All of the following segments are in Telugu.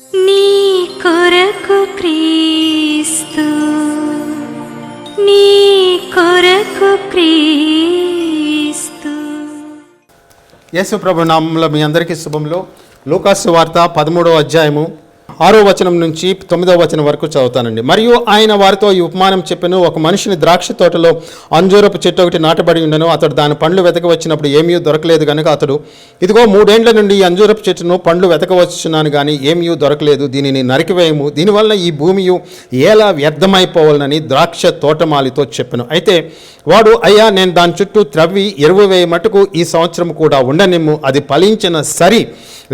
నీ కొరకు క్రీస్తు నీ కొరకు క్రీస్తు. యేసు ప్రభు నామంలో మీ అందరికీ శుభంలో లూకాసు వార్త పదమూడవ అధ్యాయము ఆరో వచనం నుంచి తొమ్మిదో వచనం వరకు చదువుతానండి. మరియు ఆయన వారితో ఈ ఉపమానం చెప్పాను ఒక మనిషిని ద్రాక్ష తోటలో అంజూరపు చెట్టు ఒకటి నాటబడి ఉండను అతడు దాని పండ్లు వెతక వచ్చినప్పుడు ఏమీ దొరకలేదు కనుక అతడు ఇదిగో మూడేండ్ల నుండి ఈ అంజూరపు చెట్టును పండ్లు వెతకవచ్చున్నాను కానీ ఏమీ దొరకలేదు దీనిని నరికివేయము. దీనివల్ల ఈ భూమియు ఎలా వ్యర్థమైపోవాలని ద్రాక్ష తోటమాలితో చెప్పెను. అయితే వాడు అయ్యా నేను దాని చుట్టూ త్రవ్వి ఎరువు వేయ మటుకు ఈ సంవత్సరం కూడా ఉండనిమ్ము అది ఫలించిన సరి.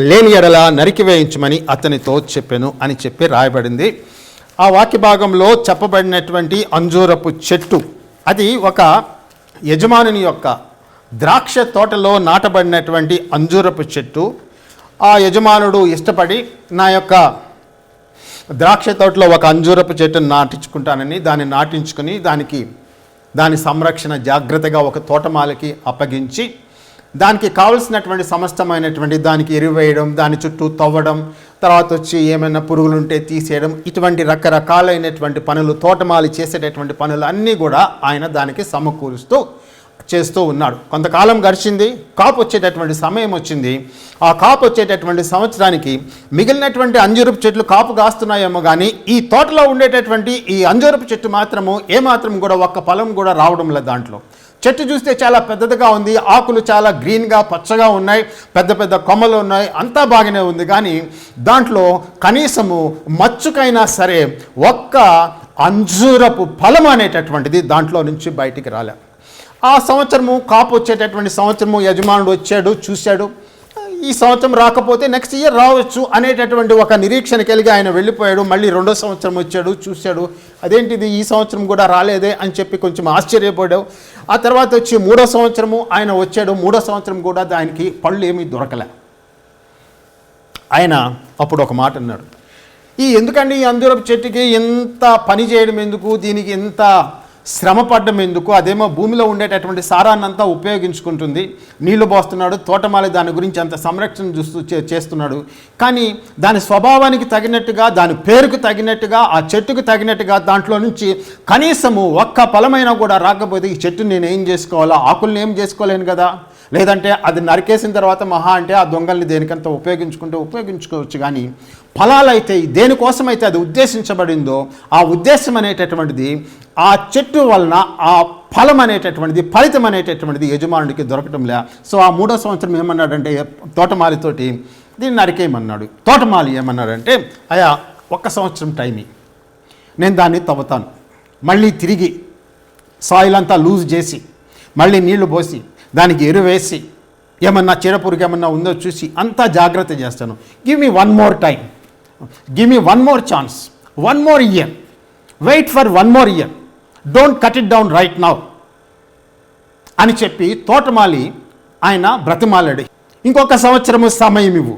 లేని ఎడల నరికివేయించమని అతనితో చెప్పెను అని చెప్పి రాయబడింది. ఆ వాక్య భాగంలో చెప్పబడినటువంటి అంజూరపు చెట్టు అది ఒక యజమానుని యొక్క ద్రాక్ష తోటలో నాటబడినటువంటి అంజూరపు చెట్టు. ఆ యజమానుడు ఇష్టపడి నా యొక్క ద్రాక్ష తోటలో ఒక అంజూరపు చెట్టును నాటించుకుంటానని దాన్ని నాటించుకుని దానికి దాని సంరక్షణ జాగ్రత్తగా ఒక తోటమాలకి అప్పగించి దానికి కావలసినటువంటి సమస్తమైనటువంటి దానికి ఎరువు వేయడం దాని చుట్టూ తవ్వడం తర్వాత వచ్చి ఏమైనా పురుగులు ఉంటే తీసేయడం ఇటువంటి రకరకాలైనటువంటి పనులు తోటమాలి చేసేటటువంటి పనులు అన్నీ కూడా ఆయన దానికి సమకూరుస్తూ చేస్తూ ఉన్నాడు. కొంతకాలం గడిచింది కాపు వచ్చేటటువంటి సమయం వచ్చింది. ఆ కాపు వచ్చేటటువంటి సంవత్సరానికి మిగిలినటువంటి అంజూరపు చెట్లు కాపు కాస్తున్నాయేమో కానీ ఈ తోటలో ఉండేటటువంటి ఈ అంజూరపు చెట్టు మాత్రము ఏమాత్రం కూడా ఒక్క ఫలం కూడా రావడం లేదు దాంట్లో. చెట్టు చూస్తే చాలా పెద్దదిగా ఉంది ఆకులు చాలా గ్రీన్గా పచ్చగా ఉన్నాయి పెద్ద పెద్ద కొమ్మలు ఉన్నాయి అంతా బాగానే ఉంది. కానీ దాంట్లో కనీసము మచ్చుకైనా సరే ఒక్క అంజూరపు ఫలం అనేటటువంటిది దాంట్లో నుంచి బయటికి రాలే. ఆ సంవత్సరము కాపు వచ్చేటటువంటి సంవత్సరము యజమానుడు వచ్చాడు చూశాడు. ఈ సంవత్సరం రాకపోతే నెక్స్ట్ ఇయర్ రావచ్చు అనేటటువంటి ఒక నిరీక్షణ కలిగి ఆయన వెళ్ళిపోయాడు. మళ్ళీ రెండో సంవత్సరం వచ్చాడు చూశాడు. అదేంటిది? ఈ సంవత్సరం కూడా రాలేదే అని చెప్పి కొంచెం ఆశ్చర్యపోయాడు ఆ తర్వాత వచ్చి మూడో సంవత్సరము ఆయన వచ్చాడు. మూడో సంవత్సరం కూడా దానికి పళ్ళు ఏమీ దొరకలే. ఆయన అప్పుడు ఒక మాట అన్నాడు. ఈ ఎందుకండి ఈ అంజూరపు చెట్టుకి ఎంత పని చేయడం ఎందుకు? దీనికి ఎంత శ్రమ పడ్డం ఎందుకు? అదేమో భూమిలో ఉండేటటువంటి సారాన్నంతా ఉపయోగించుకుంటుంది. నీళ్ళు పోస్తున్నాడు తోటమాలి దాని గురించి అంత సంరక్షణ చూస్తూ చే- చేస్తున్నాడు. కానీ దాని స్వభావానికి తగినట్టుగా దాని పేరుకు తగినట్టుగా ఆ చెట్టుకు తగినట్టుగా దాంట్లో నుంచి కనీసము ఒక్క ఫలమైనా కూడా రాకపోతే ఈ చెట్టు నేను ఏం చేసుకోవాలా? ఆకుల్ని ఏం చేసుకోలేను కదా? లేదంటే అది నరికేసిన తర్వాత మహా అంటే ఆ దొంగల్ని దేనికంత ఉపయోగించుకుంటే ఉపయోగించుకోవచ్చు కానీ ఫలాలైతే దేనికోసమైతే అది ఉద్దేశించబడిందో ఆ ఉద్దేశం అనేటటువంటిది ఆ చెట్టు వలన ఆ ఫలం అనేటటువంటిది ఫలితం అనేటటువంటిది యజమానుడికి దొరకటం లే సో ఆ మూడో సంవత్సరం ఏమన్నాడంటే తోటమాలితోటి దీన్ని నరికేయమన్నాడు. తోటమాలి ఏమన్నాడంటే అయా ఒక్క సంవత్సరం టైం నేను దాన్ని తవ్వుతాను. మళ్ళీ తిరిగి సాయిల్ అంతా లూజ్ చేసి మళ్ళీ నీళ్ళు పోసి దానికి ఎరువేసి ఏమన్నా చీడపురుగు ఏమన్నా ఉందో చూసి అంతా జాగ్రత్త చేస్తాను. Give me one more time give me one more chance one more year wait for one more year don't cut it down right now అని చెప్పి తోటమాలి ఆయన బ్రతిమాలాడు. ఇంకొక సంవత్సరము సమయం ఇవ్వు.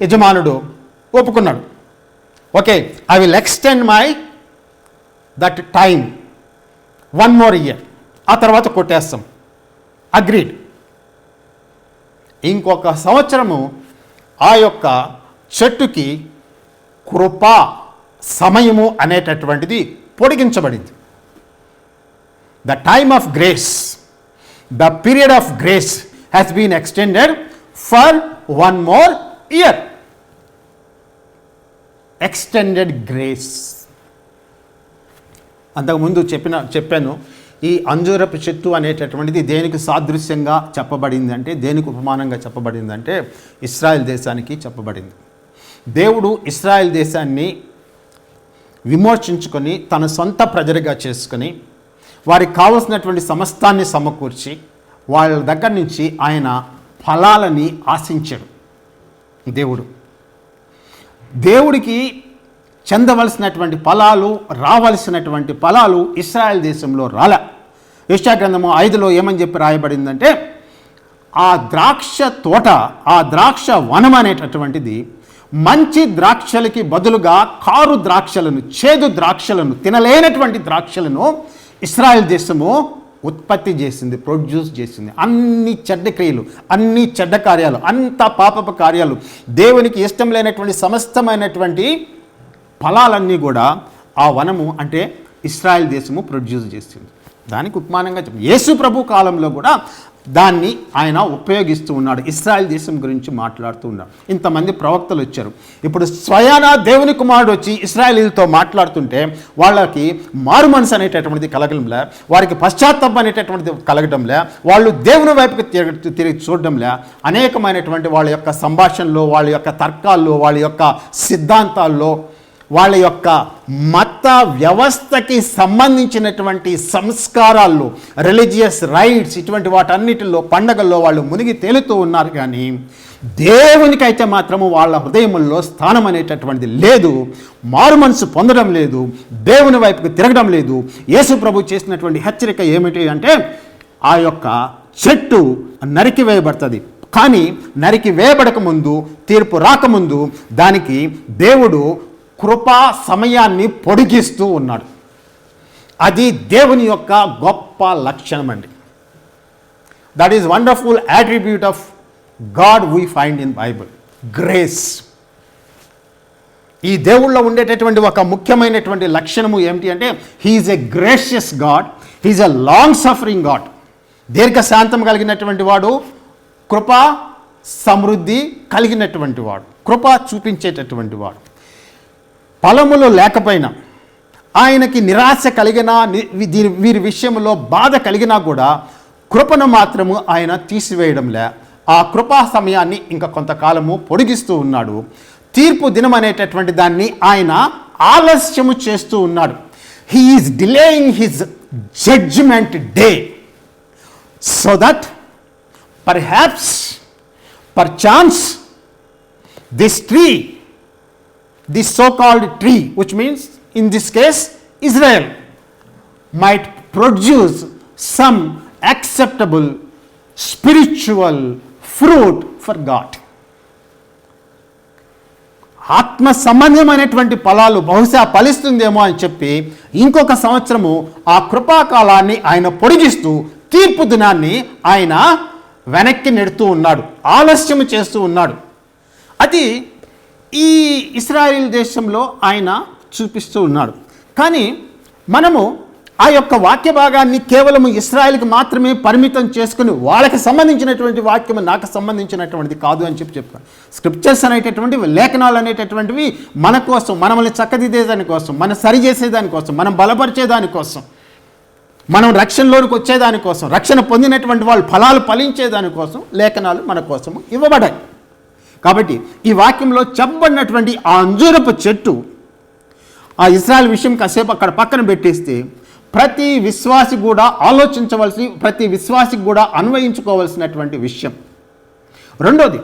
యజమానుడు ఒప్పుకున్నాడు. Okay I will extend my that time one more year ఆ తర్వాత కొట్టేస్తాం. అగ్రీడ్ ఇంకొక సంవత్సరము ఆ యొక్క చెట్టుకి కృప సమయము అనేటటువంటిది పొడిగించబడింది. The time of grace the period of grace has been extended for one more year extended grace అంతకుముందు చెప్పిన చెప్పాను ఈ అంజూరపు చెట్టు అనేటటువంటిది దేనికి సాదృశ్యంగా చెప్పబడింది అంటే దేనికి ఉపమానంగా చెప్పబడింది అంటే ఇస్రాయెల్ దేశానికి చెప్పబడింది. దేవుడు ఇస్రాయెల్ దేశాన్ని విమోచించుకొని తన సొంత ప్రజలుగా చేసుకొని వారికి కావలసినటువంటి సమస్తాన్ని సమకూర్చి వాళ్ళ దగ్గర నుంచి ఆయన ఫలాలని ఆశించాడు దేవుడు. దేవుడికి చెందవలసినటువంటి ఫలాలు రావలసినటువంటి ఫలాలు ఇస్రాయల్ దేశంలో రాలే. యెషయా గ్రంథము ఐదులో ఏమని చెప్పి రాయబడిందంటే ఆ ద్రాక్ష తోట ఆ ద్రాక్ష వనం అనేటటువంటిది మంచి ద్రాక్షలకి బదులుగా కారు ద్రాక్షలను చేదు ద్రాక్షలను తినలేనటువంటి ద్రాక్షలను ఇస్రాయల్ దేశము ఉత్పత్తి చేసింది ప్రొడ్యూస్ చేసింది. అన్ని చెడ్డ క్రియలు అన్ని చెడ్డ కార్యాలు అంత పాపపు కార్యాలు దేవునికి ఇష్టం లేనటువంటి సమస్తమైనటువంటి ఫలాలన్నీ కూడా ఆ వనము అంటే ఇస్రాయల్ దేశము ప్రొడ్యూస్ చేసింది. దానికి ఉపమానంగా చెప్పి. యేసు ప్రభు కాలంలో కూడా దాన్ని ఆయన ఉపయోగిస్తూ ఉన్నాడు. ఇస్రాయల్ దేశం గురించి మాట్లాడుతూ ఉన్నాడు. ఇంతమంది ప్రవక్తలు వచ్చారు. ఇప్పుడు స్వయాన దేవుని కుమారుడు వచ్చి ఇస్రాయలీలతో మాట్లాడుతుంటే వాళ్ళకి మారు మనసు అనేటటువంటిది కలగడంలే వారికి పశ్చాత్తాపం అనేటటువంటిది కలగడంలే వాళ్ళు దేవుని వైపుకి తిరిగి తిరిగి చూడడంలే. అనేకమైనటువంటి వాళ్ళ యొక్క సంభాషణలో వాళ్ళ యొక్క తర్కాల్లో వాళ్ళ యొక్క సిద్ధాంతాల్లో వాళ్ళ యొక్క మత వ్యవస్థకి సంబంధించినటువంటి సంస్కారాల్లో రిలీజియస్ రైట్స్ ఇటువంటి వాటన్నిటిలో పండగల్లో వాళ్ళు మునిగి తేలుతూ ఉన్నారు కానీ దేవునికైతే మాత్రము వాళ్ళ హృదయముల్లో స్థానం అనేటటువంటిది లేదు. మారు మనసు పొందడం లేదు. దేవుని వైపుకి తిరగడం లేదు. యేసు ప్రభు చేసినటువంటి హెచ్చరిక ఏమిటి అంటే ఆ యొక్క చెట్టు నరికి వేయబడుతుంది. కానీ నరికి వేయబడక ముందు తీర్పు రాకముందు దానికి దేవుడు కృపా సమయాన్ని పొడిగిస్తూ ఉన్నాడు. అది దేవుని యొక్క గొప్ప లక్షణం అండి. That is wonderful attribute of God we find in Bible grace ఈ దేవుళ్ళలో ఉండేటటువంటి ఒక ముఖ్యమైనటువంటి లక్షణము ఏమిటి అంటే he is a gracious God he is a long suffering God దీర్ఘశాంతం కలిగినటువంటి వాడు కృప సమృద్ధి కలిగినటువంటి వాడు కృప చూపించేటటువంటి వాడు. ఫలములు లేకపోయినా ఆయనకి నిరాశ కలిగినా దీని వీరి విషయంలో బాధ కలిగినా కూడా కృపను మాత్రము ఆయన తీసివేయడంలే. ఆ కృపా సమయాన్ని ఇంకా కొంతకాలము పొడిగిస్తూ ఉన్నాడు. తీర్పు దినం అనేటటువంటి దాన్ని ఆయన ఆలస్యము చేస్తూ ఉన్నాడు. He is delaying his judgement day so that perhaps perchance this tree the so-called tree, which means in this case Israel, might produce some acceptable spiritual fruit for God. ఆత్మ సంబంధమైనటువంటి ఫలాలు బహుశా ఫలిస్తుందేమో అని చెప్పి ఇంకొక సంవత్సరము ఆ కృపాకాలాన్ని ఆయన పొడిగిస్తూ తీర్పు దినాన్ని ఆయన వెనక్కి నెడుతూ ఉన్నాడు ఆలస్యం చేస్తూ ఉన్నాడు అది ఈ ఇస్రాయిల్ దేశంలో ఆయన చూపిస్తూ ఉన్నాడు. కానీ మనము ఆ యొక్క వాక్య భాగాన్ని కేవలం ఇస్రాయిల్కి మాత్రమే పరిమితం చేసుకుని వాళ్ళకి సంబంధించినటువంటి వాక్యం నాకు సంబంధించినటువంటిది కాదు అని చెప్పి చెప్పాను స్క్రిప్చర్స్ అనేటటువంటివి లేఖనాలు అనేటటువంటివి మన కోసం మనల్ని చక్కదిద్దేదాని కోసం మనం సరిచేసేదాని కోసం మనం బలపరిచేదానికోసం మనం రక్షణలోనికి వచ్చేదానికోసం రక్షణ పొందినటువంటి వాళ్ళు ఫలాలు ఫలించేదానికోసం లేఖనాలు మన కోసం ఇవ్వబడాయి కాబట్టి ఈ వాక్యంలో చెప్పబడినటువంటి ఆ అంజూరపు చెట్టు ఆ ఇస్రాయల్ విషయం కాసేపు అక్కడ పక్కన పెట్టేస్తే ప్రతి విశ్వాసి కూడా ఆలోచించవలసి ప్రతి విశ్వాసికి కూడా అన్వయించుకోవలసినటువంటి విషయం. రెండోది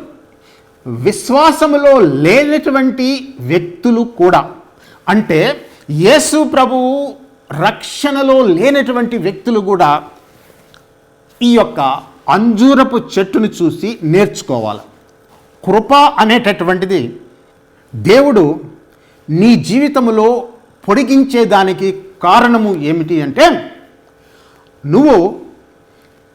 విశ్వాసములో లేనటువంటి వ్యక్తులు కూడా అంటే యేసు ప్రభువు రక్షణలో లేనటువంటి వ్యక్తులు కూడా ఈ యొక్క అంజూరపు చెట్టును చూసి నేర్చుకోవాలి. కృప అనేటటువంటిది దేవుడు నీ జీవితంలో పొడిగించేదానికి కారణము ఏమిటి అంటే నువ్వు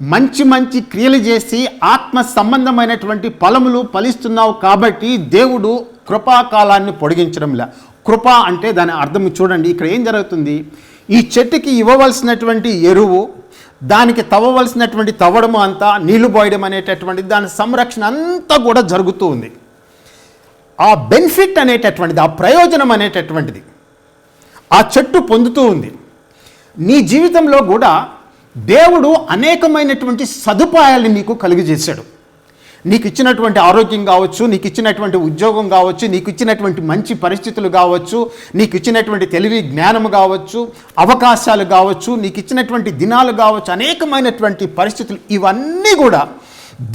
మంచి మంచి క్రియలు చేసి ఆత్మ సంబంధమైనటువంటి ఫలములు ఫలిస్తున్నావు కాబట్టి దేవుడు కృపాకాలాన్ని పొడిగించడంలే. కృప అంటే దాని అర్థం చూడండి. ఇక్కడ ఏం జరుగుతుంది? ఈ చెట్టుకి ఇవ్వవలసినటువంటి ఎరువు దానికి తవ్వవలసినటువంటి తవ్వడము అంతా నీళ్ళు పోయడం అనేటటువంటి దాని సంరక్షణ అంతా కూడా జరుగుతూ ఉంది. ఆ బెనిఫిట్ అనేటటువంటిది ఆ ప్రయోజనం అనేటటువంటిది ఆ చెట్టు పొందుతూ ఉంది. నీ జీవితంలో కూడా దేవుడు అనేకమైనటువంటి సదుపాయాలు నీకు కలుగజేశాడు నీకు ఇచ్చినటువంటి ఆరోగ్యం కావచ్చు నీకు ఇచ్చినటువంటి ఉద్యోగం కావచ్చు నీకు ఇచ్చినటువంటి మంచి పరిస్థితులు కావచ్చు నీకు ఇచ్చినటువంటి తెలివి జ్ఞానం కావచ్చు అవకాశాలు కావచ్చు నీకు ఇచ్చినటువంటి దినాలు కావచ్చు అనేకమైనటువంటి పరిస్థితులు ఇవన్నీ కూడా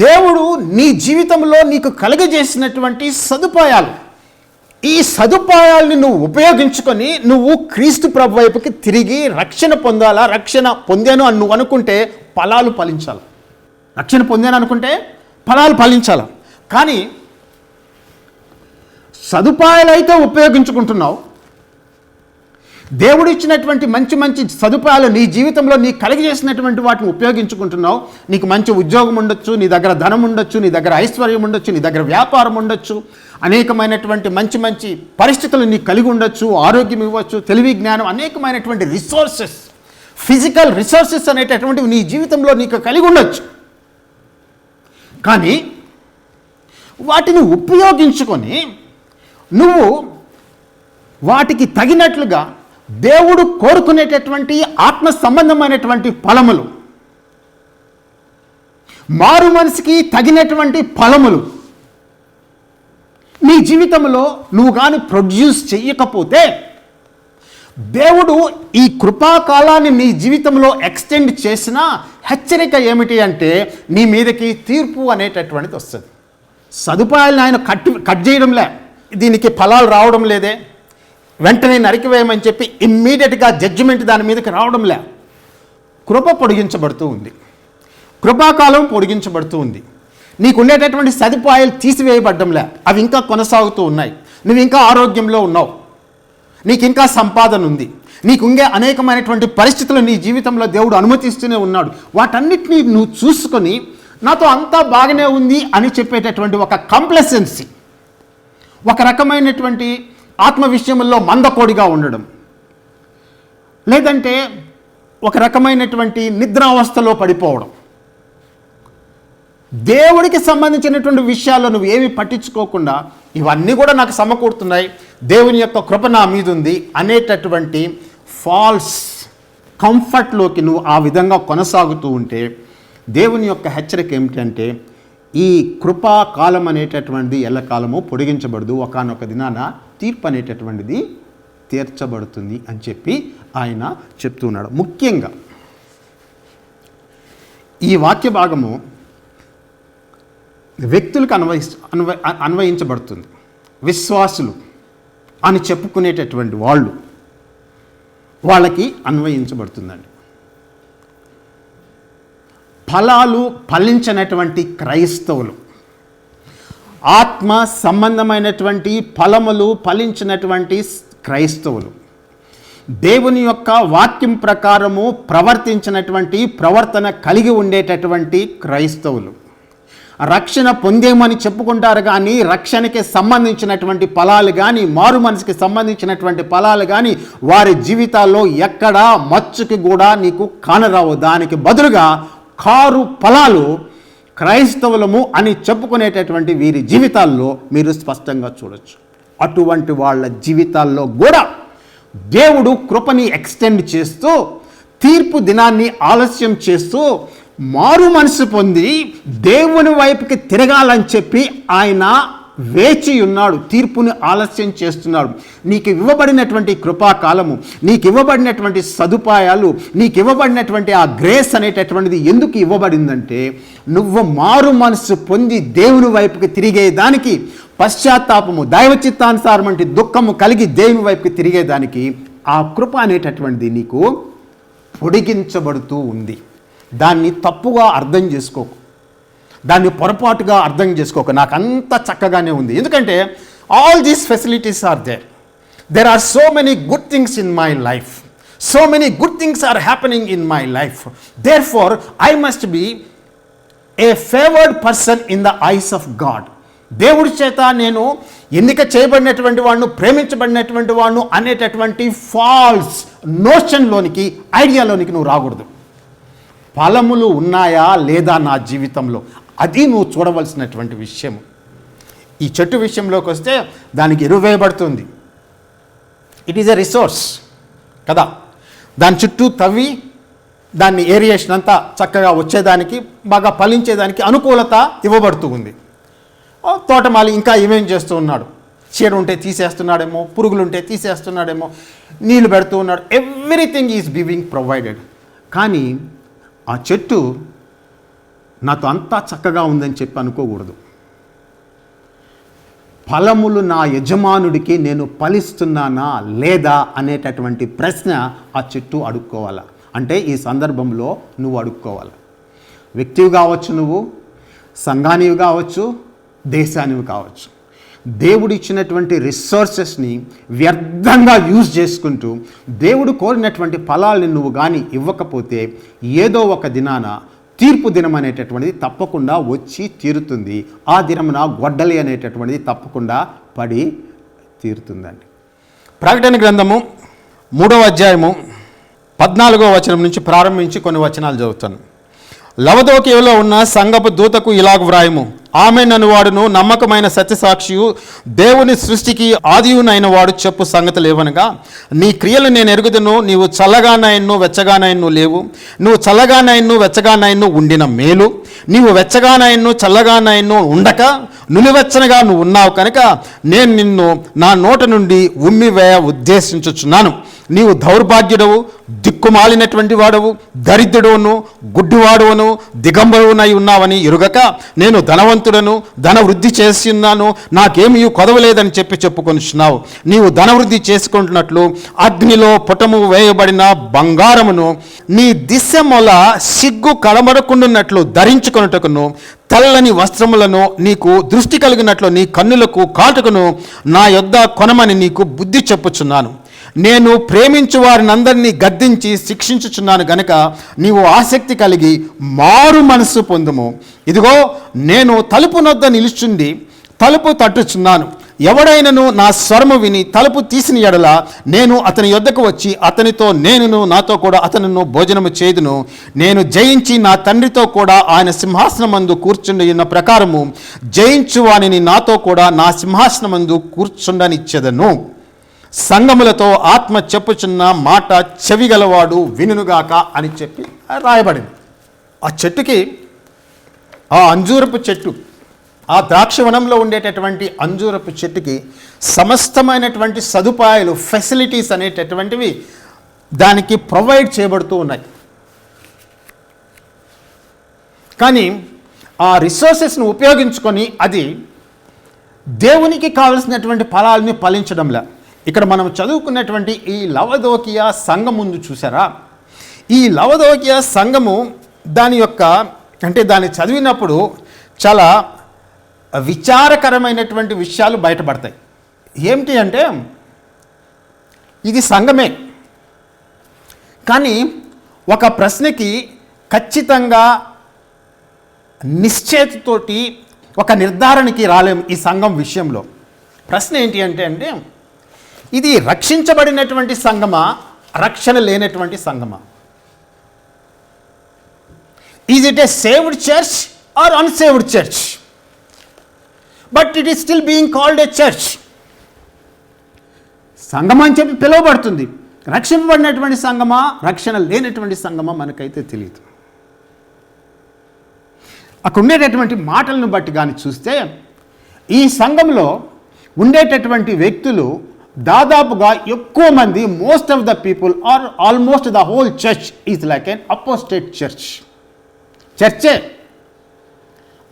దేవుడు నీ జీవితంలో నీకు కలుగజేసినటువంటి సదుపాయాలు. ఈ సదుపాయాల్ని నువ్వు ఉపయోగించుకొని నువ్వు క్రీస్తు ప్రభు వైపుకి తిరిగి రక్షణ పొందాలా? రక్షణ పొందాను అని నువ్వు అనుకుంటే ఫలాలు ఫలించాలి. రక్షణ పొందాను అనుకుంటే ఫలాలు ఫలించాల? కానీ సదుపాయాలు అయితే ఉపయోగించుకుంటున్నావు. దేవుడు ఇచ్చినటువంటి మంచి మంచి సదుపాయాలు నీ జీవితంలో నీ కలిగజేసినటువంటి వాటిని ఉపయోగించుకుంటున్నావు. నీకు మంచి ఉద్యోగం ఉండొచ్చు నీ దగ్గర ధనం ఉండొచ్చు నీ దగ్గర ఐశ్వర్యం ఉండొచ్చు నీ దగ్గర వ్యాపారం ఉండొచ్చు అనేకమైనటువంటి మంచి మంచి పరిస్థితులు నీకు కలిగి ఉండొచ్చు ఆరోగ్యం ఇవ్వచ్చు తెలివి జ్ఞానం అనేకమైనటువంటి రిసోర్సెస్ ఫిజికల్ రిసోర్సెస్ అనేటటువంటివి నీ జీవితంలో నీకు కలిగి ఉండొచ్చు. కానీ వాటిని ఉపయోగించుకొని నువ్వు వాటికి తగినట్లుగా దేవుడు కోరుకునేటటువంటి ఆత్మ సంబంధమైనటువంటి ఫలములు మారు మనసుకి తగినటువంటి ఫలములు నీ జీవితంలో నువ్వు కానీ ప్రొడ్యూస్ చెయ్యకపోతే దేవుడు ఈ కృపాకాలాన్ని నీ జీవితంలో ఎక్స్టెండ్ చేసిన హెచ్చరిక ఏమిటి అంటే నీ మీదకి తీర్పు అనేటటువంటిది వస్తుంది. సదుపాయాలను ఆయన కట్ కట్ చేయడంలే దీనికి ఫలాలు రావడం లేదే. వెంటనే నరికివేయమని చెప్పి ఇమ్మీడియట్గా జడ్జిమెంట్ దాని మీదకి రావడంలే కృప పొడిగించబడుతూ ఉంది. కృపాకాలం పొడిగించబడుతూ ఉంది. నీకు ఉండేటటువంటి సదుపాయాలు తీసివేయబడ్డంలే అవి ఇంకా కొనసాగుతూ ఉన్నాయి. నువ్వు ఇంకా ఆరోగ్యంలో ఉన్నావు. నీకు ఇంకా సంపాదన ఉంది. నీకు ఇంకే అనేకమైనటువంటి పరిస్థితులు నీ జీవితంలో దేవుడు అనుమతిస్తూనే ఉన్నాడు. వాటన్నిటినీ నువ్వు చూసుకొని నాతో అంతా బాగానే ఉంది అని చెప్పేటటువంటి ఒక కంప్లసెన్సీ ఒక రకమైనటువంటి ఆత్మ విషయంలో మందకోడిగా ఉండడం లేదంటే ఒక రకమైనటువంటి నిద్రావస్థలో పడిపోవడం దేవుడికి సంబంధించినటువంటి విషయాల్లో నువ్వు ఏమి పట్టించుకోకుండా ఇవన్నీ కూడా నాకు సమకూరుతున్నాయి. దేవుని యొక్క కృప నా మీద ఉంది అనేటటువంటి ఫాల్స్ కంఫర్ట్లోకి నువ్వు ఆ విధంగా కొనసాగుతూ ఉంటే దేవుని యొక్క హెచ్చరిక ఏమిటంటే ఈ కృపా కాలం అనేటటువంటిది ఎల్లకాలము పొడిగించబడదు. ఒకనొక దినాన తీర్పు అనేటటువంటిది తీర్చబడుతుంది అని చెప్పి ఆయన చెప్తున్నాడు ముఖ్యంగా ఈ వాక్య భాగము వ్యక్తులకు అన్వయి అన్వయ అన్వయించబడుతుంది. విశ్వాసులు అని చెప్పుకునేటటువంటి వాళ్ళు వాళ్ళకి అన్వయించబడుతుందండి. ఫలాలు ఫలించినటువంటి క్రైస్తవులు ఆత్మ సంబంధమైనటువంటి ఫలములు ఫలించినటువంటి క్రైస్తవులు దేవుని యొక్క వాక్యం ప్రకారము ప్రవర్తించినటువంటి ప్రవర్తన కలిగి ఉండేటటువంటి క్రైస్తవులు. రక్షణ పొందేమని చెప్పుకుంటారు కానీ రక్షణకి సంబంధించినటువంటి ఫలాలు కానీ మారు మనసుకి సంబంధించినటువంటి ఫలాలు కానీ వారి జీవితాల్లో ఎక్కడా మచ్చుకి కూడా నీకు కానరావు. దానికి బదులుగా కారు ఫలాలు క్రైస్తవులము అని చెప్పుకునేటటువంటి వీరి జీవితాల్లో మీరు స్పష్టంగా చూడొచ్చు. అటువంటి వాళ్ళ జీవితాల్లో కూడా దేవుడు కృపని ఎక్స్టెండ్ చేస్తూ తీర్పు దినాన్ని ఆలస్యం చేస్తూ మారు మనసు పొంది దేవుని వైపుకి తిరగాలని చెప్పి ఆయన వేచి ఉన్నాడు తీర్పుని ఆలస్యం చేస్తున్నాడు. నీకు ఇవ్వబడినటువంటి కృపాకాలము నీకు ఇవ్వబడినటువంటి సదుపాయాలు నీకు ఇవ్వబడినటువంటి ఆ గ్రేస్ అనేటటువంటిది ఎందుకు ఇవ్వబడిందంటే నువ్వు మారు మనసు పొంది దేవుని వైపుకి తిరిగేదానికి పశ్చాత్తాపము దైవ చిత్తానుసారం దుఃఖము కలిగి దేవుని వైపుకి తిరిగేదానికి ఆ కృప అనేటటువంటిది నీకు పొడిగించబడుతూ ఉంది. దాన్ని తప్పుగా అర్థం చేసుకోకు. దాన్ని పొరపాటుగా అర్థం చేసుకోక. నాకు అంత చక్కగానే ఉంది. ఎందుకంటే all these facilities are there there are so many good things in my life so many good things are happening in my life therefore I must be a favoured person in the eyes of God దేవుడి చేత నేను ఎన్నిక చేయబడినటువంటి వాడును ప్రేమించబడినటువంటి వాడును అనేటటువంటి ఫాల్స్ నోషన్లోనికి ఐడియాలోనికి నువ్వు రాకూడదు. ఫలములు ఉన్నాయా లేదా నా జీవితంలో? అది నువ్వు చూడవలసినటువంటి విషయం. ఈ చెట్టు విషయంలోకి వస్తే దానికి ఎరువేయబడుతుంది ఇట్ ఈజ్ ఎ రిసోర్స్ కదా? దాని చుట్టూ తవ్వి దాన్ని ఏరియేషన్ అంతా చక్కగా వచ్చేదానికి బాగా ఫలించేదానికి అనుకూలత ఇవ్వబడుతూ ఉంది. తోటమాలి ఇంకా ఏమేం చేస్తూ ఉన్నాడు? చీడ ఉంటే తీసేస్తున్నాడేమో పురుగులు ఉంటే తీసేస్తున్నాడేమో నీళ్ళు పెడుతూ ఉన్నాడు. ఎవ్రీథింగ్ ఈజ్ బివింగ్ ప్రొవైడెడ్ కానీ ఆ చెట్టు నాతో అంతా చక్కగా ఉందని చెప్పి అనుకోకూడదు. ఫలములు నా యజమానుడికి నేను ఫలిస్తున్నానా లేదా అనేటటువంటి ప్రశ్న ఆ చెట్టు అడుక్కోవాలా. అంటే ఈ సందర్భంలో నువ్వు అడుక్కోవాలి. వ్యక్తివి కావచ్చు నువ్వు సంఘానివి కావచ్చు దేశానివి కావచ్చు. దేవుడు ఇచ్చినటువంటి రిసోర్సెస్ని వ్యర్థంగా యూజ్ చేసుకుంటూ దేవుడు కోరినటువంటి ఫలాల్ని నువ్వు కానీ ఇవ్వకపోతే ఏదో ఒక దినాన తీర్పు దినం అనేటటువంటిది తప్పకుండా వచ్చి తీరుతుంది. ఆ దినమున గొడ్డలి అనేటటువంటిది తప్పకుండా పడి తీరుతుందండి. ప్రకటన గ్రంథము మూడవ అధ్యాయము పద్నాలుగో వచనం నుంచి ప్రారంభించి కొన్ని వచనాలు చదువుతాను. లవదోకేలో ఉన్న సంగపు దూతకు ఇలాగ వ్రాయము. ఆమె నన్ను వాడును నమ్మకమైన సత్యసాక్షియు దేవుని సృష్టికి ఆదియునైన వాడు చెప్పు సంగతి లేవనగా నీ క్రియలు నేను ఎరుగుదును నీవు చల్లగానైన్ను వెచ్చగానైన్ను లేవు నువ్వు చల్లగానైన్ను వెచ్చగానైన్ను ఉండిన మేలు నీవు వెచ్చగానైన్ను చల్లగానైన్ను ఉండక నులివెచ్చనగా నువ్వు ఉన్నావు కనుక నేను నిన్ను నా నోట నుండి ఉమ్మివేయ ఉద్దేశించుచున్నాను. నీవు దౌర్భాగ్యుడవు దిక్కుమాలినటువంటి వాడవు దరిద్రుడును గుడ్డివాడువను దిగంబరువునై ఉన్నావని ఎరుగక నేను ధనవంతు ధనవంతుడను ధనవృద్ధి చేస్తున్నాను నాకేమీ కొదవలేదని చెప్పి చెప్పుకొనిచున్నావు. నీవు ధనవృద్ధి చేసుకుంటున్నట్లు అగ్నిలో పుటము వేయబడిన బంగారమును నీ దిశ మొల సిగ్గు కడమడకుండున్నట్లు ధరించుకొనుటకును తెల్లని వస్త్రములను నీకు దృష్టి కలిగినట్లు నీ కన్నులకు కాటుకును నా యొద్ద కొనమని నీకు బుద్ధి చెప్పుచున్నాను. నేను ప్రేమించు వారినందరినీ గద్దించి శిక్షించుచున్నాను గనక నీవు ఆసక్తి కలిగి మారు మనస్సు పొందుము. ఇదిగో నేను తలుపు నొద్ద నిలుచుండి తలుపు తట్టుచున్నాను. ఎవడైనను నా స్వరము విని తలుపు తీసిన ఎడల నేను అతని యొద్దకు వచ్చి అతనితో నేనును నాతో కూడా అతనును భోజనము చేదును. నేను జయించి నా తండ్రితో కూడా ఆయన సింహాసనమందు కూర్చుండి ఉన్న ప్రకారము జయించు వానిని నాతో కూడా నా సింహాసనమందు కూర్చుండనిచ్చెదను. సంగములతో ఆత్మ చెప్పుచున్న మాట చెవిగలవాడు వినుగాక అని చెప్పి రాయబడింది. ఆ చెట్టుకి ఆ అంజూరపు చెట్టు ఆ ద్రాక్షవనంలో ఉండేటటువంటి అంజూరపు చెట్టుకి సమస్తమైనటువంటి సదుపాయాలు ఫెసిలిటీస్ అనేటటువంటివి దానికి ప్రొవైడ్ చేయబడుతూ ఉన్నాయి. కానీ ఆ రిసోర్సెస్ను ఉపయోగించుకొని అది దేవునికి కావలసినటువంటి ఫలాలని ఫలించడంలా ఇక్కడ మనం చదువుకున్నటువంటి ఈ లవదోకియా సంఘం ముందు చూసారా ఈ లవదోకియా సంఘము దాని యొక్క అంటే దాన్ని చదివినప్పుడు చాలా విచారకరమైనటువంటి విషయాలు బయటపడతాయి. ఏమిటి అంటే ఇది సంఘమే. కానీ ఒక ప్రశ్నకి ఖచ్చితంగా నిశ్చేతతోటి ఒక నిర్ధారణకి రాలేం ఈ సంఘం విషయంలో. ప్రశ్న ఏంటి అంటే అంటే ఇది రక్షించబడినటువంటి సంగమ? రక్షణ లేనటువంటి సంగమ? Is it a saved church or unsaved church but it is still being called a church సంఘం అని చెప్పి పిలువబడుతుంది. రక్షింపబడినటువంటి సంఘమా రక్షణ లేనటువంటి సంఘమా మనకైతే తెలియదు అక్కడ ఉండేటటువంటి మాటలను బట్టి కానీ చూస్తే ఈ సంఘంలో ఉండేటటువంటి వ్యక్తులు దాదాపుగా ఎక్కువ మంది most of the people are almost the whole church is like an apostate church చర్చే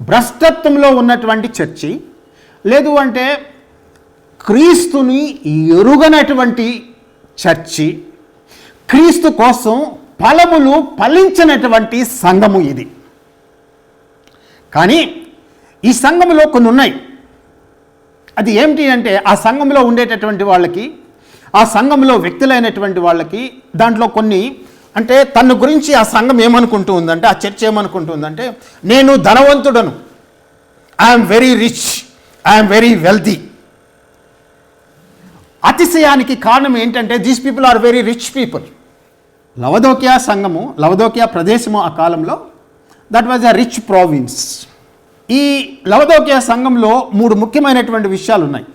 భ్రష్టత్వంలో ఉన్నటువంటి చర్చి లేదు అంటే క్రీస్తుని ఎరుగనటువంటి చర్చి క్రీస్తు కోసం ఫలములు ఫలించినటువంటి సంఘము ఇది. కానీ ఈ సంఘములో కొన్ని ఉన్నాయి. అది ఏమిటి అంటే ఆ సంఘంలో ఉండేటటువంటి వాళ్ళకి ఆ సంఘంలో వ్యక్తులైనటువంటి వాళ్ళకి దాంట్లో కొన్ని అంటే తన గురించి ఆ సంఘం ఏమనుకుంటూ ఉందంటే ఆ చర్చ్ ఏమనుకుంటుందంటే నేను ధనవంతుడను. I'm very rich I'm very wealthy అతిశయానికి కారణం ఏంటంటే these people are very rich people Laodicea సంఘము లవదోకియా ప్రదేశము ఆ కాలంలో that was a rich province ఈ లవదోకియా సంఘంలో మూడు ముఖ్యమైనటువంటి విషయాలు ఉన్నాయి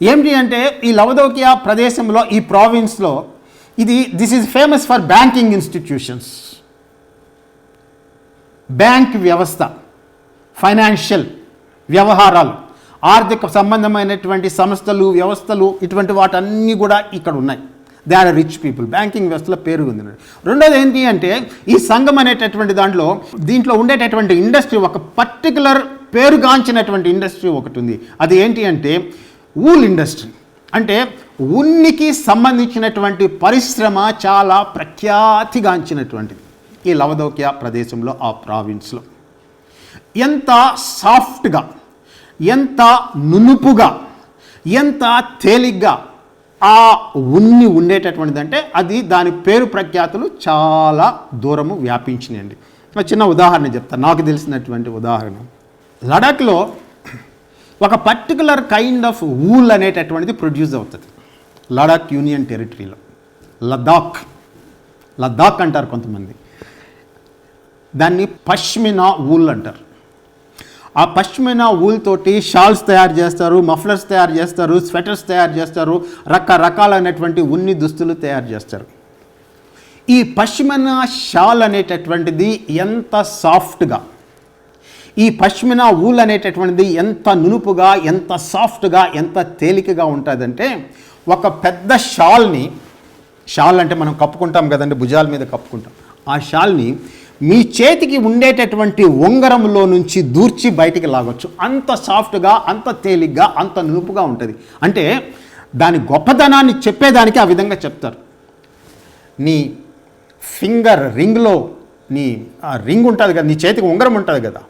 ఏమిటి అంటే ఈ లవదోకియా ప్రదేశంలో ఈ ప్రావిన్స్లో ఇది this is famous for banking institutions bank వ్యవస్థ ఫైనాన్షియల్ వ్యవహారాలు ఆర్థిక సంబంధమైనటువంటి సంస్థలు వ్యవస్థలు ఇటువంటి వాటన్నీ కూడా ఇక్కడ ఉన్నాయి they are rich people banking వ్యవస్థలో పేరు ఉంది రెండోది ఏంటి అంటే ఈ సంఘం అనేటటువంటి దాంట్లో దీంట్లో ఉండేటటువంటి ఇండస్ట్రీ ఒక పర్టికులర్ పేరుగాంచినటువంటి ఇండస్ట్రీ ఒకటి ఉంది. అది ఏంటి అంటే ఊల్ ఇండస్ట్రీ అంటే ఉన్నికి సంబంధించినటువంటి పరిశ్రమ చాలా ప్రఖ్యాతిగాంచినటువంటిది. ఈ లవదోకియా ప్రదేశంలో ఆ ప్రావిన్స్లో ఎంత సాఫ్ట్గా ఎంత నునుపుగా ఎంత తేలిగ్గా ఆ ఉన్ని ఉండేటటువంటిది అంటే అది దాని పేరు ప్రఖ్యాతులు చాలా దూరము వ్యాపించినాయండి. చిన్న ఉదాహరణ చెప్తాను నాకు తెలిసినటువంటి ఉదాహరణ. లడాఖ్లో ఒక పర్టికులర్ కైండ్ ఆఫ్ ఊల్ అనేటటువంటిది ప్రొడ్యూస్ అవుతుంది. లడాక్ యూనియన్ టెరిటరీలో. లదాఖ్ లదాఖ్ అంటారు కొంతమంది. దాన్ని పష్మినా వూల్ అంటారు. ఆ పష్మినా ఊల్తోటి షాల్స్ తయారు చేస్తారు మఫ్లర్స్ తయారు చేస్తారు స్వెటర్స్ తయారు చేస్తారు రకరకాలైనటువంటి ఉన్ని దుస్తులు తయారు చేస్తారు. ఈ పష్మినా షాల్ అనేటటువంటిది ఎంత సాఫ్ట్గా ఈ పష్మినా ఊల్ అనేటటువంటిది ఎంత నునుపుగా ఎంత సాఫ్ట్గా ఎంత తేలికగా ఉంటుందంటే ఒక పెద్ద షాల్ని షాల్ అంటే మనం కప్పుకుంటాం కదండి భుజాల మీద కప్పుకుంటాం. ఆ షాల్ని మీ చేతికి ఉండేటటువంటి ఉంగరంలో నుంచి దూర్చి బయటికి లాగొచ్చు. అంత సాఫ్ట్గా అంత తేలిగ్గా అంత నునుపుగా ఉంటుంది. అంటే దాని గొప్పదనాన్ని చెప్పేదానికి ఆ విధంగా చెప్తారు. నీ ఫింగర్ రింగ్లో నీ ఆ రింగ్ ఉంటుంది కదా నీ చేతికి ఉంగరం ఉంటుంది కదా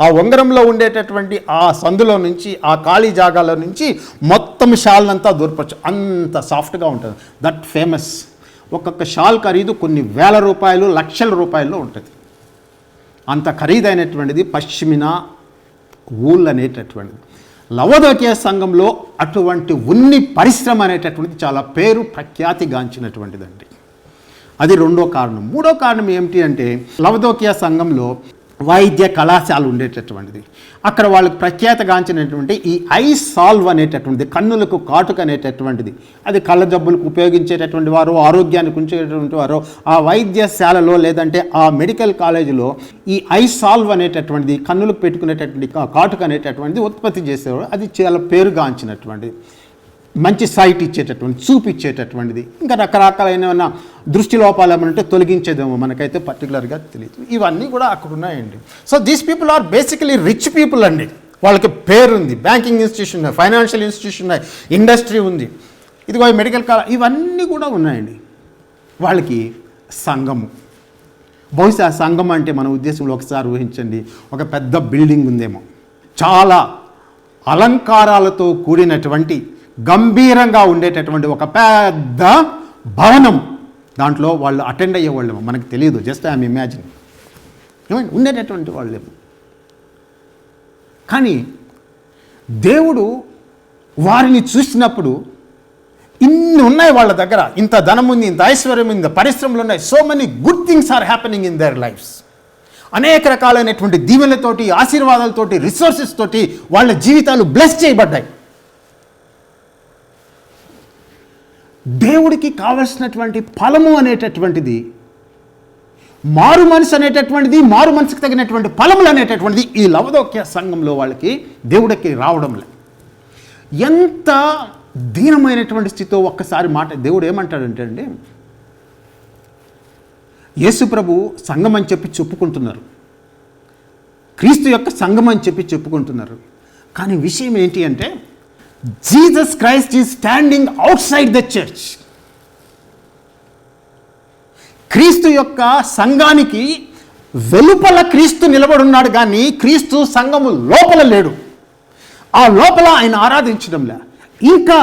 ఆ ఉంగరంలో ఉండేటటువంటి ఆ సందులో నుంచి ఆ ఖాళీ జాగాలో నుంచి మొత్తం షాల్ అంతా అంత సాఫ్ట్గా ఉంటుంది. That famous. ఒక్కొక్క షాల్ ఖరీదు కొన్ని వేల రూపాయలు లక్షల రూపాయల్లో ఉంటుంది. అంత ఖరీదైనటువంటిది పశ్చిమిన ఊళ్ళు అనేటటువంటిది లవదోకే సంఘంలో అటువంటి ఉన్ని పరిశ్రమ అనేటటువంటిది చాలా పేరు ప్రఖ్యాతిగాంచినటువంటిదండి. అది రెండో కారణం. మూడో కారణం ఏమిటి అంటే లవదోకియా సంఘంలో వైద్య కళాశాల ఉండేటటువంటిది. అక్కడ వాళ్ళకి ప్రఖ్యాతగాంచినటువంటి ఈ ఐ సాల్వ్ అనేటటువంటిది కన్నులకు కాటుక అనేటటువంటిది. అది కళ్ళ జబ్బులకు ఉపయోగించేటటువంటి వారు ఆరోగ్యానికి ఉంచేటటువంటి వారు ఆ వైద్యశాలలో లేదంటే ఆ మెడికల్ కాలేజీలో ఈ ఐ సాల్వ్ అనేటటువంటిది కన్నులకు పెట్టుకునేటటువంటి కాటుక అనేటటువంటిది ఉత్పత్తి చేసేవారు. అది చాలా పేరుగాంచినటువంటిది. మంచి సైట్ ఇచ్చేటటువంటి చూపించేటటువంటిది ఇంకా రకరకాలైన దృష్టి లోపాలు ఏమంటే తొలగించేదేమో మనకైతే పర్టికులర్గా తెలియదు. ఇవన్నీ కూడా అక్కడ ఉన్నాయండి. So these people are basically rich people అండి. వాళ్ళకి పేరు ఉంది బ్యాంకింగ్ ఇన్స్టిట్యూషన్ ఉన్నాయి ఫైనాన్షియల్ ఇన్స్టిట్యూషన్ ఉన్నాయి ఇండస్ట్రీ ఉంది. ఇదిగో మెడికల్ కాలేజ్ ఇవన్నీ కూడా ఉన్నాయండి. వాళ్ళకి సంఘము. బహుశా సంఘం అంటే మన ఉద్దేశంలో ఒకసారి ఊహించండి. ఒక పెద్ద బిల్డింగ్ ఉందేమో. చాలా అలంకారాలతో కూడినటువంటి గంభీరంగా ఉండేటటువంటి ఒక పెద్ద భవనం. దాంట్లో వాళ్ళు అటెండ్ అయ్యేవాళ్ళేమో మనకు తెలియదు. జస్ట్ ఐఎమ్ ఇమాజిన్ ఏమండి ఉండేటటువంటి వాళ్ళేమో కానీ దేవుడు వారిని చూసినప్పుడు ఇన్ని ఉన్నాయి వాళ్ళ దగ్గర. ఇంత ధనం ఉంది ఇంత ఐశ్వర్యం ఉంది ఇంత పరిశ్రమలు ఉన్నాయి. So many good things are happening in their lives అనేక రకాలైనటువంటి దీవెనలతోటి ఆశీర్వాదాలతోటి రిసోర్సెస్ తోటి వాళ్ళ జీవితాలు బ్లెస్ చేయబడ్డాయి. దేవుడికి కావలసినటువంటి ఫలము అనేటటువంటిది మారు మనసు అనేటటువంటిది మారు మనసుకు తగినటువంటి ఫలములు అనేటటువంటిది ఈ లవదోక్య సంఘంలో వాళ్ళకి దేవుడికి రావడం లే ఎంత దీనమైనటువంటి స్థితితో ఒక్కసారి మాట దేవుడు ఏమంటాడంటే అండి యేసుప్రభు సంఘం అని చెప్పి చెప్పుకుంటున్నారు. క్రీస్తు యొక్క సంఘం అని చెప్పి చెప్పుకుంటున్నారు. కానీ విషయం ఏంటి అంటే Jesus Christ is standing outside the church క్రీస్తు యొక్క సంఘానికి వెలుపల క్రీస్తు నిలబడున్నాడు కానీ క్రీస్తు సంఘము లోపల లేడు. ఆ లోపల ఆయన ఆరాధించడంలే. ఇంకా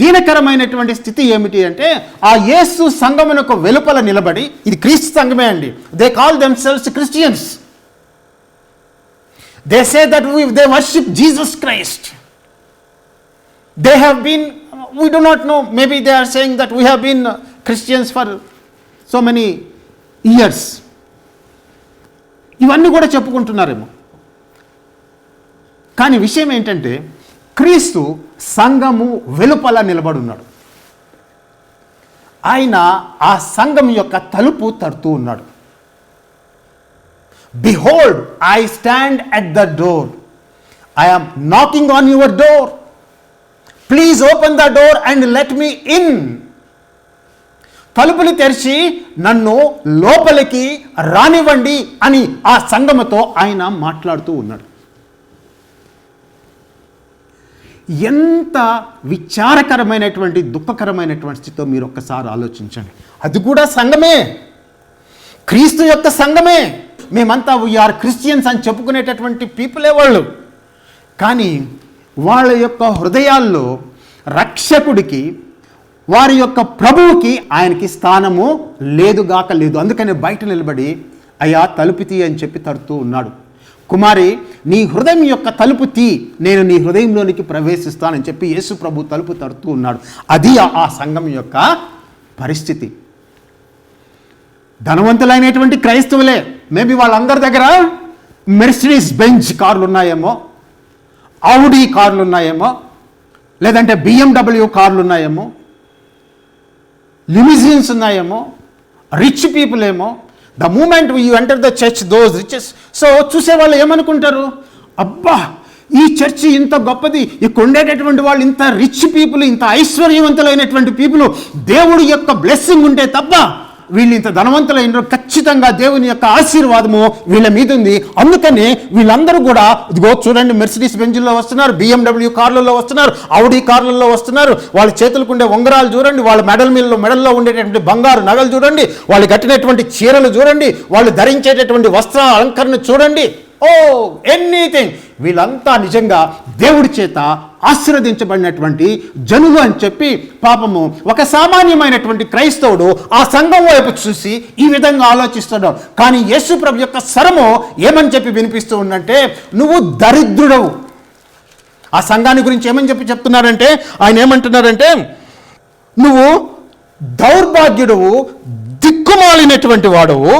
దీనకరమైనటువంటి స్థితి ఏమిటి అంటే ఆ యేసు సంఘమునకు వెలుపల నిలబడి ఇది క్రీస్తు సంఘమే అండి. They call them cells Christians they say that they worship Jesus Christ they have been we do not know maybe they are saying that we have been uh, christians for so many ఇవన్నీ కూడా చెప్పుకుంటున్నారేమో. కానీ విషయం ఏంటంటే క్రీస్తు సంఘము వెలుపల నిలబడున్నాడు. ఆయన ఆ సంఘం యొక్క తలుపు తడుతూ ఉన్నాడు. Behold I stand at the door I am knocking on your door please open the door and let me in తలుపులు తెరిచి నన్ను లోపలికి రానివ్వండి అని ఆ సంగమతో ఆయన మాట్లాడుతూ ఉన్నాడు. ఎంత విచారకరమైనటువంటి దుఃఖకరమైనటువంటి స్థితితో మీరు ఒక్కసారి ఆలోచించండి. అది కూడా సంఘమే క్రీస్తు యొక్క సంఘమే మేమంతా వీఆర్ క్రిస్టియన్స్ అని చెప్పుకునేటటువంటి పీపులే వాళ్ళు. కానీ వాళ్ళ యొక్క హృదయాల్లో రక్షకుడికి వారి యొక్క ప్రభువుకి ఆయనకి స్థానము లేదుగాక లేదు. అందుకని బయట నిలబడి అయ్యా తలుపు తీ అని చెప్పి తడుతూ ఉన్నాడు. కుమారి నీ హృదయం యొక్క తలుపు తీ. నేను నీ హృదయంలోనికి ప్రవేశిస్తానని చెప్పి యేసు ప్రభు తలుపు తడుతూ ఉన్నాడు. అది ఆ- ఆ సంఘం యొక్క పరిస్థితి. ధనవంతులైనటువంటి క్రైస్తవులే మేబీ వాళ్ళందరి దగ్గర మెర్సిడీస్ బెంచ్ కార్లు ఉన్నాయేమో ఆవుడి కార్లు ఉన్నాయేమో లేదంటే బిఎండబ్ల్యూ కార్లు ఉన్నాయేమో లిమిజిన్స్ ఉన్నాయేమో? రిచ్ పీపుల్ ఏమో? The moment you enter the church those riches so చూసే వాళ్ళు ఏమనుకుంటారు? అబ్బా ఈ చర్చి ఇంత గొప్పది. ఇక్కడ ఉండేటటువంటి వాళ్ళు ఇంత రిచ్ పీపుల్ ఇంత ఐశ్వర్యవంతులైనటువంటి పీపుల్ దేవుడి యొక్క బ్లెస్సింగ్ ఉంటే తప్ప వీళ్ళు ఇంత ధనవంతులైన ఖచ్చితంగా దేవుని యొక్క ఆశీర్వాదము వీళ్ళ మీద ఉంది. అందుకనే వీళ్ళందరూ కూడా ఇదిగో చూడండి మెర్సిడీస్ బెంజుల్లో వస్తున్నారు బిఎండబ్ల్యూ కార్లలో వస్తున్నారు ఆవుడి కార్లలో వస్తున్నారు. వాళ్ళ చేతులకు ఉండే ఉంగరాలు చూడండి వాళ్ళ మెడల్ మీద మెడల్లో ఉండేటటువంటి బంగారు నగలు చూడండి వాళ్ళు కట్టినటువంటి చీరలు చూడండి వాళ్ళు ధరించేటటువంటి వస్త్ర అలంకరణ చూడండి. ఓ ఎనీథింగ్ వీళ్ళంతా నిజంగా దేవుడి చేత ఆశీర్వదించబడినటువంటి జనులు అని చెప్పి పాపము ఒక సామాన్యమైనటువంటి క్రైస్తవుడు ఆ సంఘం వైపు చూసి ఈ విధంగా ఆలోచిస్తాడు కానీ యేసు ప్రభు యొక్క స్వరము ఏమని చెప్పి వినిపిస్తూ ఉందంటే నువ్వు దరిద్రుడవు. ఆ సంఘాన్ని గురించి ఏమని చెప్పి చెప్తున్నారంటే ఆయన ఏమంటున్నారంటే నువ్వు దౌర్భాగ్యుడువు దిక్కుమాలినటువంటి వాడువు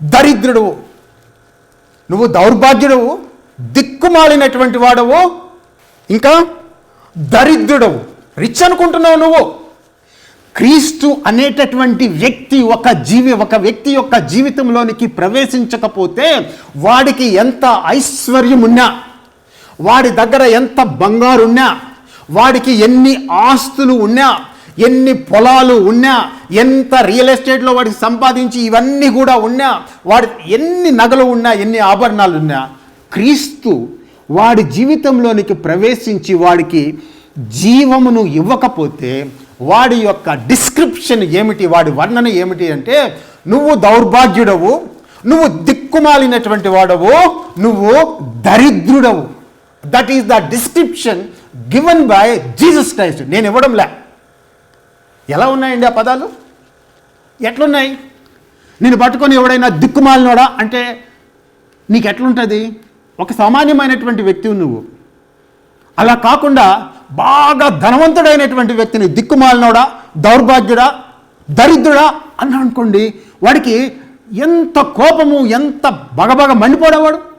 దరిద్రుడువు. నువ్వు దౌర్భాగ్యుడవు దిక్కుమాలినటువంటి వాడవు ఇంకా దరిద్రుడవు. రిచ్ అనుకుంటున్నావు నువ్వు. క్రీస్తు అనేటటువంటి వ్యక్తి ఒక జీవి ఒక వ్యక్తి యొక్క జీవితంలోనికి ప్రవేశించకపోతే వాడికి ఎంత ఐశ్వర్యం ఉన్నా వాడి దగ్గర ఎంత బంగారు ఉన్నా వాడికి ఎన్ని ఆస్తులు ఉన్నా ఎన్ని పొలాలు ఉన్నా ఎంత రియల్ ఎస్టేట్లో వాడికి సంపాదించి ఇవన్నీ కూడా ఉన్నా వాడి ఎన్ని నగలు ఉన్నా ఎన్ని ఆభరణాలు ఉన్నా క్రీస్తు వాడి జీవితంలోనికి ప్రవేశించి వాడికి జీవమును ఇవ్వకపోతే వాడి యొక్క డిస్క్రిప్షన్ ఏమిటి వాడి వర్ణన ఏమిటి అంటే నువ్వు దౌర్భాగ్యుడవు నువ్వు దిక్కుమాలినటువంటి వాడవు నువ్వు దరిద్రుడవు. That is the description given by Jesus Christ నేను ఇవ్వడంలే. ఎలా ఉన్నాయండి ఆ పదాలు? ఎట్లున్నాయి? నేను పట్టుకొని ఎవడైనా దిక్కుమాలినోడా? అంటే నీకు ఎట్లుంటుంది ఒక సామాన్యమైనటువంటి వ్యక్తివి నువ్వు. అలా కాకుండా బాగా ధనవంతుడైనటువంటి వ్యక్తిని దిక్కుమాలినోడా? దౌర్భాగ్యుడా? దరిద్రుడా? అని అనుకోండి వాడికి ఎంత కోపము ఎంత బగబగ మండిపోడేవాడు?